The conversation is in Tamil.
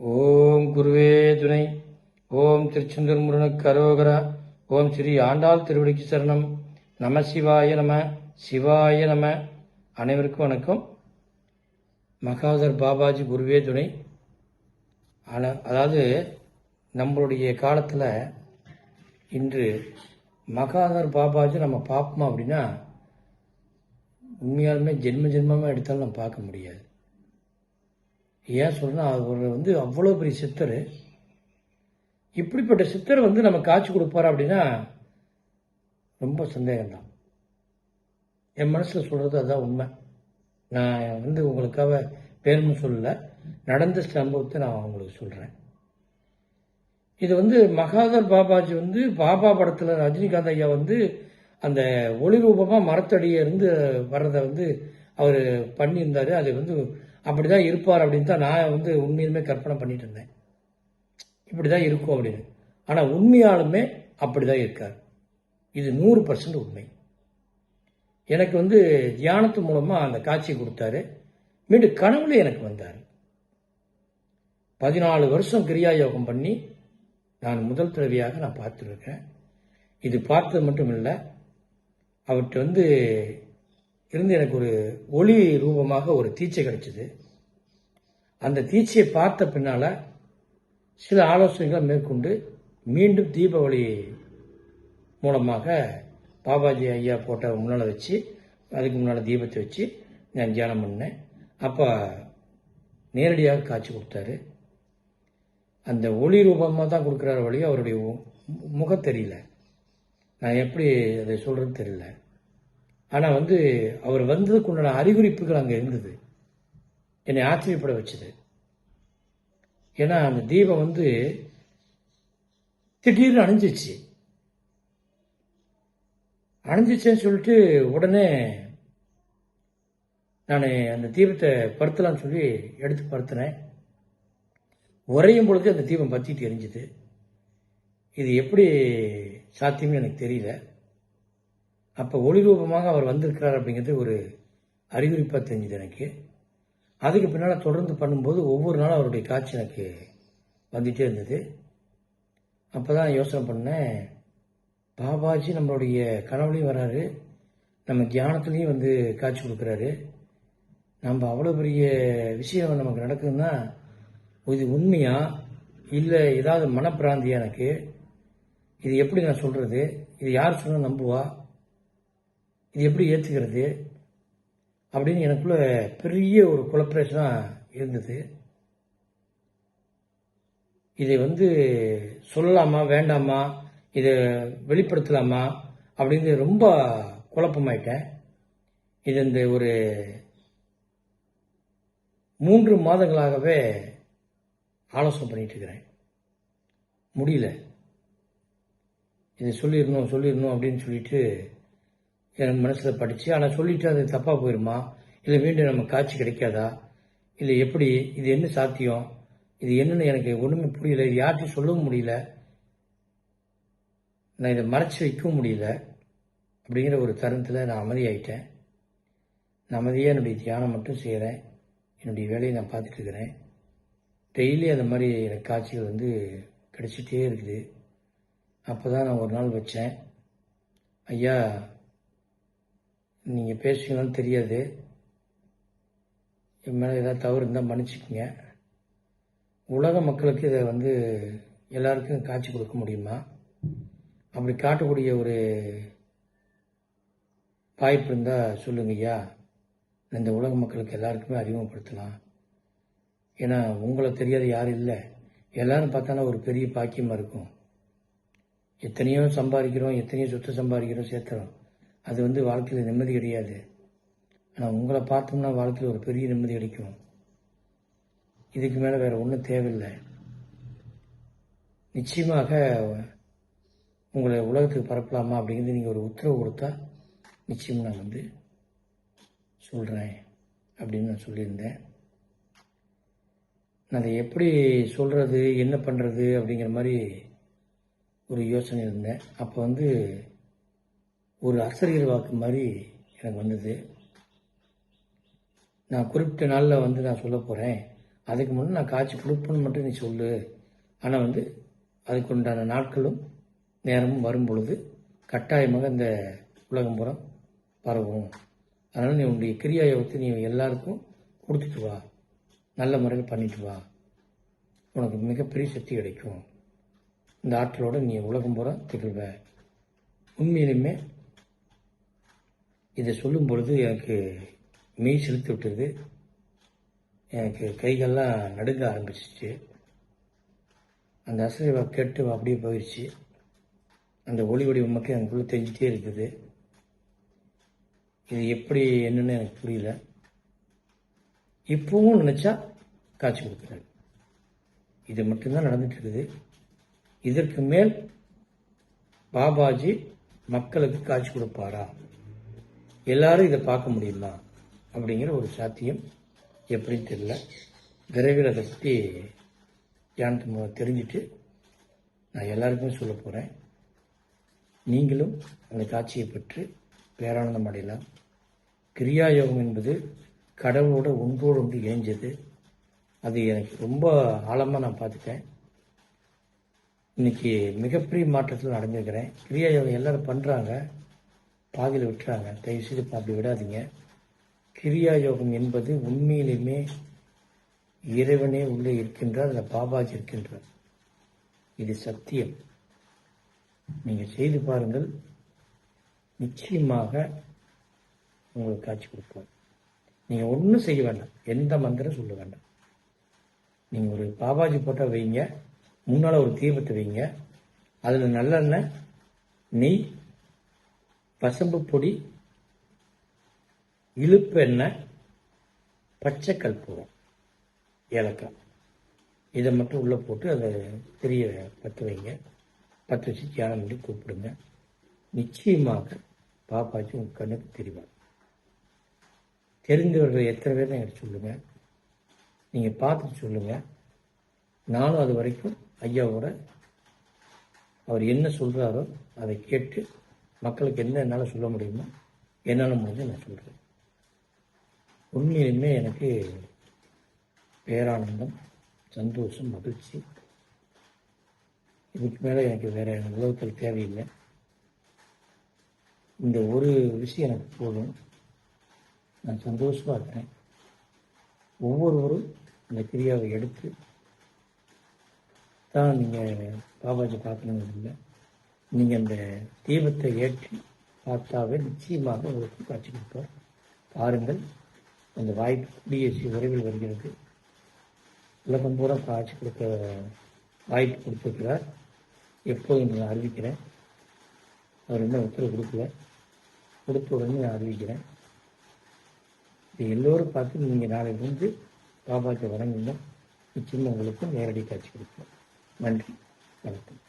ஓம் குருவே துணை. ஓம் திருச்செந்தூர் முருகனுக்கு அரோகரா. ஓம் ஸ்ரீ ஆண்டாள் திருவடிக்கு சரணம். நம சிவாய நம சிவாய நம. அனைவருக்கும் வணக்கம். மகாதர் பாபாஜி குருவே துணை. ஆனால் அதாவது நம்மளுடைய காலத்தில் இன்று மகாதர் பாபாஜி நம்ம பார்ப்போமா அப்படின்னா உண்மையாலுமே ஜென்ம ஜென்மமாக எடுத்தாலும் நம்ம பார்க்க முடியாது. ஏன் சொல்கிறேன்னா அவர் வந்து அவ்வளோ பெரிய சித்தர். இப்படிப்பட்ட சித்தர் வந்து நம்ம காட்சி கொடுப்பார் அப்படின்னா ரொம்ப சந்தேகம்தான். என் மனசில் சொல்கிறது அதுதான் உண்மை. நான் வந்து உங்களுக்காக பேருன்னு சொல்லலை. நடந்த சம்பவத்தை நான் உங்களுக்கு சொல்கிறேன் இது வந்து மகாதர் பாபாஜி வந்து பாபா படத்தில் ரஜினிகாந்த் ஐயா வந்து அந்த ஒளி ரூபமாக மரத்தடியே இருந்து வர்றதை வந்து அவர் பண்ணியிருந்தாரு. அது வந்து அப்படிதான் இருப்பார் அப்படின்னு தான் நான் வந்து உண்மையுமே கற்பனை பண்ணிட்டு இருந்தேன். இப்படி தான் இருக்கும் அப்படின்னு. ஆனால் உண்மையாலுமே அப்படி தான் இருக்கார். இது நூறு பர்சன்ட் உண்மை. எனக்கு வந்து தியானத்து மூலமாக அந்த காட்சி கொடுத்தாரு. மீண்டும் கனவுல எனக்கு வந்தார். பதினாலு வருஷம் கிரியா யோகம் பண்ணி நான் முதல் தடவையாக நான் பார்த்துருக்கேன். இது பார்த்தது மட்டும் இல்லை அவர்கிட்ட வந்து இருந்து எனக்கு ஒரு ஒளி ரூபமாக ஒரு தீட்சை கிடைச்சிது. அந்த தீட்சையை பார்த்த பின்னால சில ஆலோசனைகளை மேற்கொண்டு மீண்டும் தீபாவளி மூலமாக பாபாஜி ஐயா போட்ட முன்னால் வச்சு அதுக்கு முன்னால் தீபத்தை வச்சு நான் தியானம் பண்ணேன். அப்போ நேரடியாக காட்சி கொடுத்தாரு. அந்த ஒளி ரூபமாக தான் கொடுக்குறாரு வழி அவருடைய மு- முகம் தெரியல. நான் எப்படி அதை சொல்கிறது தெரியல. ஆனால் வந்து அவர் வந்ததுக்கு உண்டான அறிகுறிப்புகள் அங்கே இருந்தது. என்னை ஆச்சரியப்பட வச்சது. ஏன்னா அந்த தீபம் வந்து திடீர்னு அணிஞ்சிச்சு. அணிஞ்சிச்சேன்னு சொல்லிட்டு உடனே நான் அந்த தீபத்தை பருத்தலாம்னு சொல்லி எடுத்து பருத்தினேன். உறையும் பொழுது அந்த தீபம் பற்றிட்டு எரிஞ்சுது. இது எப்படி சாத்தியம்னு எனக்கு தெரியல. அப்போ ஒளி ரூபமாக அவர் வந்திருக்கிறார் அப்படிங்கிறது ஒரு அறிகுறிப்பாக தெரிஞ்சுது எனக்கு. அதுக்கு பின்னால் தொடர்ந்து பண்ணும்போது ஒவ்வொரு நாளும் அவருடைய காட்சி எனக்கு வந்துகிட்டே இருந்தது. அப்போ தான் யோசனை பண்ணேன் பாபாஜி நம்மளுடைய கனவுலையும் வராரு நம்ம தியானத்துலேயும் வந்து காட்சி கொடுக்குறாரு. நம்ம அவ்வளோ பெரிய விஷயம் நமக்கு நடக்குதுன்னா இது உண்மையா? இல்லை ஏதாவது மனப்பிராந்தியா எனக்கு? இது எப்படி நான் சொல்கிறது இது யார் சொன்னால் நம்புவா? இது எப்படி ஏற்றுக்கிறது அப்படின்னு எனக்குள்ள பெரிய ஒரு குழப்பரேஷனாக இருந்தது. இதை வந்து சொல்லலாமா வேண்டாமா இதை வெளிப்படுத்தலாமா அப்படின்னு ரொம்ப குழப்பமாயிட்டேன். இது இந்த ஒரு மூன்று மாதங்களாகவே ஆலோசனை பண்ணிட்டு இருக்கிறேன். முடியல. இதை சொல்லிடணும் சொல்லிடணும் அப்படின்னு சொல்லிட்டு என் மனசில் படித்து ஆனால் சொல்லிட்டு அது தப்பாக போயிருமா? இல்லை மீண்டும் நம்ம காட்சி கிடைக்காதா? இல்லை எப்படி? இது என்ன சாத்தியம்? இது என்னன்னு எனக்கு ஒன்றுமே புரியல. இது யார்கிட்டையும் சொல்லவும் முடியல. நான் இதை மறைச்சி வைக்கவும் முடியல. அப்படிங்கிற ஒரு தருணத்தில் நான் அமைதியாயிட்டேன். நான் அமைதியாக என்னுடைய தியானம் மட்டும் செய்கிறேன் என்னுடைய வேலையை நான் பார்த்துட்டு இருக்கிறேன். டெய்லி அந்த மாதிரி எனக்கு காட்சிகள் வந்து கிடைச்சிட்டே இருக்குது. அப்போ தான் நான் ஒரு நாள் வச்சேன். ஐயா நீங்கள் பேசுவீங்களான்னு தெரியாது. என் மேலே ஏதாவது தவறு இருந்தால் மன்னிச்சுக்கோங்க. உலக மக்களுக்கு இதை வந்து எல்லாருக்கும் காட்சி கொடுக்க முடியுமா? அப்படி காட்டக்கூடிய ஒரு வாய்ப்பு இருந்தால் சொல்லுங்க ஐயா இந்த உலக மக்களுக்கு எல்லாருக்குமே அறிமுகப்படுத்தலாம். ஏன்னா உங்களை தெரியாத யாரும் இல்லை. எல்லாரும் பார்த்தாலும் ஒரு பெரிய பாக்கியமாக இருக்கும். எத்தனையோ சம்பாதிக்கிறோம் எத்தனையோ சொத்து சம்பாதிக்கிறோம் சேர்த்துறோம். அது வந்து வாழ்க்கையில் நிம்மதி கிடையாது. ஆனால் உங்களை பார்த்தோம்னா வாழ்க்கையில் ஒரு பெரிய நிம்மதி கிடைக்கும். இதுக்கு மேலே வேறு ஒன்றும் தேவையில்லை. நிச்சயமாக உங்களை உலகத்துக்கு பரப்பலாமா அப்படிங்கிறது நீங்கள் ஒரு உத்தரவு கொடுத்தா நிச்சயம் நான் வந்து சொல்கிறேன் அப்படின்னு நான் சொல்லியிருந்தேன். நான் அதை எப்படி சொல்கிறது என்ன பண்ணுறது அப்படிங்கிற மாதிரி ஒரு யோசனை இருந்தேன். அப்போ வந்து ஒரு அசரியர் வாக்கு மாதிரி எனக்கு வந்தது. நான் குறிப்பிட்ட நாளில் வந்து நான் சொல்ல போகிறேன் அதுக்கு முன்னே நான் காய்ச்சி கொடுப்பேன்னு மட்டும் நீ சொல்லு. ஆனால் வந்து அதுக்கு உண்டான நாட்களும் நேரமும் வரும் பொழுது கட்டாயமாக இந்த உலகம் புறம் பரவும். அதனால் நீ உன்னுடைய கிரியா யோகத்தை நீ எல்லாருக்கும் கொடுத்துட்டு வா. நல்ல முறையில் பண்ணிட்டு வா. உனக்கு மிகப்பெரிய சக்தி கிடைக்கும். இந்த ஆற்றலோட நீ உலகம் பூரா திகழ்வ. உண்மையிலுமே இதை சொல்லும் பொழுது எனக்கு மெய் செலுத்தி விட்டது. எனக்கு கைகள்லாம் நடுங்க ஆரம்பிச்சிச்சு. அந்த அசைவா கேட்டு அப்படியே போயிடுச்சு அந்த ஒளி வடிவம் மக்கள் எனக்குள்ளே தெரிஞ்சிட்டே இருக்குது. இது எப்படி என்னன்னு எனக்கு புரியல. இப்பவும் நினச்சா காட்சி கொடுக்குறாரு இது மட்டும்தான் நடந்துட்டு இருக்குது இதற்கு மேல் பாபாஜி மக்களுக்கு காட்சி கொடுப்பாரா? எல்லாரும் இதை பார்க்க முடியுமா? அப்படிங்கிற ஒரு சாத்தியம் எப்படின்னு தெரியல. விரைவில் அதை பற்றி தியானத்து தெரிஞ்சுட்டு நான் எல்லாருக்குமே சொல்ல போகிறேன் நீங்களும் அந்த காட்சியை பெற்று பேரானந்தம் அடையலாம். கிரியா யோகம் என்பது கடவுளோட ஒன்றோடு ஒன்று இணைஞ்சது. அது எனக்கு ரொம்ப ஆழமாக நான் பார்த்துட்டேன். இன்னைக்கு மிகப்பெரிய மாற்றத்தில் நான் அடைஞ்சிருக்கிறேன். கிரியா யோகம் எல்லாரும் பண்ணுறாங்க பாதியில் விட்டுறாங்க தயவு செய்து அப்படி விடாதீங்க. கிரியா யோகம் என்பது உண்மையிலுமே இறைவனே உள்ளே இருக்கின்றார் அந்த பாபாஜி இருக்கின்றார். இது சத்தியம். நீங்கள் செய்து பாருங்கள். நிச்சயமாக உங்களுக்கு காட்சி கொடுப்பார் நீங்கள் ஒன்றும் செய்ய வேண்டாம். எந்த மந்திரம் சொல்ல வேண்டாம். நீங்கள் ஒரு பாபாஜி போட்டால் வைங்க. முன்னால் ஒரு தீபத்தை வைங்க. அதில் நல்லெண்ணெய் நெய் பசம்பு பொடி இழுப்பு எண்ணெய் பச்சை கற்பூரம் ஏலக்காய். இதை மட்டும் உள்ளே போட்டு அதை தெரிய பற்ற வைங்க. பற்ற வச்சு தியானம் பண்ணி கூப்பிடுங்க. நிச்சயமாக பாப்பாச்சி உங்கள் கண்ணுக்கு தெரியும் தெரிந்தவர்கள் எத்தனை பேர் எனக்கு சொல்லுங்கள் நீங்கள் பார்த்துட்டு சொல்லுங்கள் நானும் அது வரைக்கும் ஐயாவோட அவர் என்ன சொல்கிறாரோ அதை கேட்டு மக்களுக்கு என்ன என்னால் சொல்ல முடியுமோ என்னால் முடிஞ்சு நான் சொல்கிறேன் உண்மையிலுமே எனக்கு பேரானந்தம் சந்தோஷம் மகிழ்ச்சி. இதுக்கு மேலே எனக்கு வேறு உலகத்தில் தேவையில்லை. இந்த ஒரு விஷயம் எனக்கு போதும். நான் சந்தோஷமாக இருக்கிறேன். ஒவ்வொருவரும் இந்த கிரியாவை எடுத்து தான் நீங்கள் பாபாஜி பார்க்கணுங்கிறது இல்லை. நீங்கள் அந்த தீபத்தை ஏற்றி பார்த்தாவே நிச்சயமாக உங்களுக்கு காட்சி கொடுப்பார். பாருங்கள் அந்த வாய்ப்பு குடியேசி விரைவில் வருகிறது. உலகம் பூரா காட்சி கொடுக்க வாய்ப்பு கொடுத்துருக்கிறார். எப்போதும் நான் அறிவிக்கிறேன். அவர் இன்னும் உத்தரவு கொடுக்கல. கொடுத்த உடனே நான் அறிவிக்கிறேன். இது எல்லோரும் பார்த்து நீங்கள் நாளை வந்து பாபாக்கு வணங்குங்க. நிச்சயமாக உங்களுக்கு நேரடி காட்சி கொடுப்போம். நன்றி. வணக்கம்.